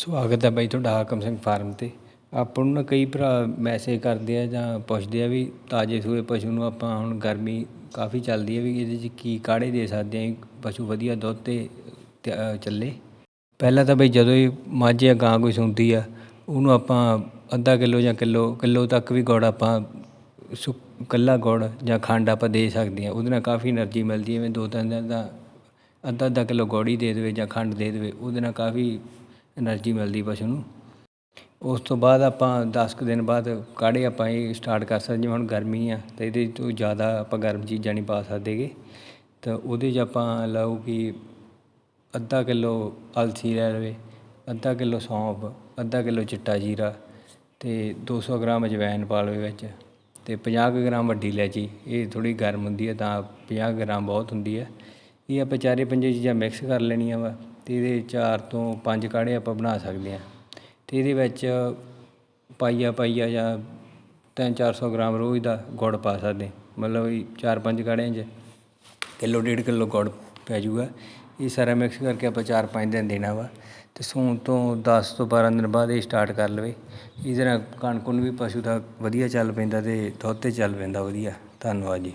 ਸਵਾਗਤ ਹੈ ਬਾਈ ਤੁਹਾਡਾ ਹਾਕਮ ਸਿੰਘ ਫਾਰਮ 'ਤੇ। ਆਪਾਂ ਨੂੰ ਨਾ ਕਈ ਭਰਾ ਮੈਸੇਜ ਕਰਦੇ ਆ ਜਾਂ ਪੁੱਛਦੇ ਆ ਵੀ ਤਾਜ਼ੇ ਸੂਏ ਪਸ਼ੂ ਨੂੰ ਆਪਾਂ ਹੁਣ ਗਰਮੀ ਕਾਫੀ ਚੱਲਦੀ ਹੈ ਵੀ ਇਹਦੇ 'ਚ ਕੀ ਕਾੜੇ ਦੇ ਸਕਦੇ ਆ ਪਸ਼ੂ ਵਧੀਆ ਦੁੱਧ 'ਤੇ ਚੱਲੇ। ਪਹਿਲਾਂ ਤਾਂ ਬਈ ਜਦੋਂ ਹੀ ਮੱਝ ਜਾਂ ਗਾਂ ਕੋਈ ਸੁੰਦੀ ਆ, ਉਹਨੂੰ ਆਪਾਂ ਅੱਧਾ ਕਿਲੋ ਜਾਂ ਕਿਲੋ ਕਿਲੋ ਤੱਕ ਵੀ ਗੁੜ ਆਪਾਂ ਸੁ, ਕੱਲਾ ਗੁੜ ਜਾਂ ਖੰਡ ਆਪਾਂ ਦੇ ਸਕਦੇ ਆ। ਉਹਦੇ ਨਾਲ ਕਾਫੀ એનર્ਜੀ ਮਿਲਦੀ ਐਵੇਂ ਦੋ ਤਿੰਨ ਦਿਨ ਦਾ ਅੱਧਾ ਅੱਧਾ ਕਿਲੋ ਗੋੜੀ ਦੇ ਦੇਵੇ ਜਾਂ ਖੰਡ ਦੇ ਦੇਵੇ, ਉਹਦੇ ਨਾਲ ਕਾਫੀ ਐਨਰਜੀ ਮਿਲਦੀ ਪਸ਼ੂ ਨੂੰ ਉਸ ਤੋਂ ਬਾਅਦ ਆਪਾਂ 10 ਕੁ ਦਿਨ ਬਾਅਦ ਕਾੜੇ ਆਪਾਂ ਇਹ ਸਟਾਰਟ ਕਰ ਸਕਦੇ ਜਿਵੇਂ ਹੁਣ ਗਰਮੀ ਆ, ਤਾਂ ਇਹਦੇ ਤੋਂ ਜ਼ਿਆਦਾ ਆਪਾਂ ਗਰਮ ਚੀਜ਼ਾਂ ਨਹੀਂ ਪਾ ਸਕਦੇਗੇ ਤਾਂ ਉਹਦੇ 'ਚ ਆਪਾਂ ਲਓ ਕਿ ਅੱਧਾ ਕਿਲੋ ਅਲਸੀ ਲੈ ਲਵੇ, ਅੱਧਾ ਕਿਲੋ ਸੌਂਫ, ਅੱਧਾ ਕਿਲੋ ਚਿੱਟਾ ਜੀਰਾ ਤੇ 200 ਗ੍ਰਾਮ ਅਜਵਾਇਨ ਪਾ ਲਵੇ ਵਿੱਚ ਤੇ 50 ਗ੍ਰਾਮ ਵੱਡੀ ਇਲਾਇਚੀ। ਇਹ ਥੋੜੀ ਗਰਮ ਹੁੰਦੀ ਹੈ ਤਾਂ 50 ਗ੍ਰਾਮ ਬਹੁਤ ਹੁੰਦੀ ਹੈ ਇਹ ਆਪਾਂ ਚਾਰੇ ਪੰਜੇ ਚੀਜ਼ਾਂ ਮਿਕਸ ਕਰ ਲੈਣੀਆਂ ਵਾ। ਅਤੇ ਇਹਦੇ ਚਾਰ ਤੋਂ ਪੰਜ ਕਾੜੇ ਆਪਾਂ ਬਣਾ ਸਕਦੇ ਹਾਂ। ਅਤੇ ਇਹਦੇ ਵਿੱਚ ਪਾਈਆ ਪਾਈਆ ਜਾਂ ਤਿੰਨ ਚਾਰ ਸੌ ਗ੍ਰਾਮ ਰੋਜ਼ ਦਾ ਗੁੜ ਪਾ ਸਕਦੇ ਮਤਲਬ ਵੀ ਚਾਰ ਪੰਜ ਕਾੜਿਆਂ 'ਚ ਕਿਲੋ, ਡੇਢ ਕਿਲੋ ਗੁੜ ਪੈ ਜਾਊਗਾ। ਇਹ ਸਾਰਾ ਮਿਕਸ ਕਰਕੇ ਆਪਾਂ ਚਾਰ ਪੰਜ ਦਿਨ ਦੇਣਾ ਵਾ। ਅਤੇ ਸੂਣ ਤੋਂ 10 ਤੋਂ 12 ਦਿਨ ਬਾਅਦ ਇਹ ਸਟਾਰਟ ਕਰ ਲਵੇ। ਇਹਦੇ ਨਾਲ ਕਣਕ ਨੂੰ ਵੀ ਪਸ਼ੂ ਦਾ ਵਧੀਆ ਚੱਲ ਪੈਂਦਾ ਅਤੇ ਦੁੱਧ ਤੇ ਚੱਲ ਪੈਂਦਾ ਵਧੀਆ। ਧੰਨਵਾਦ ਜੀ।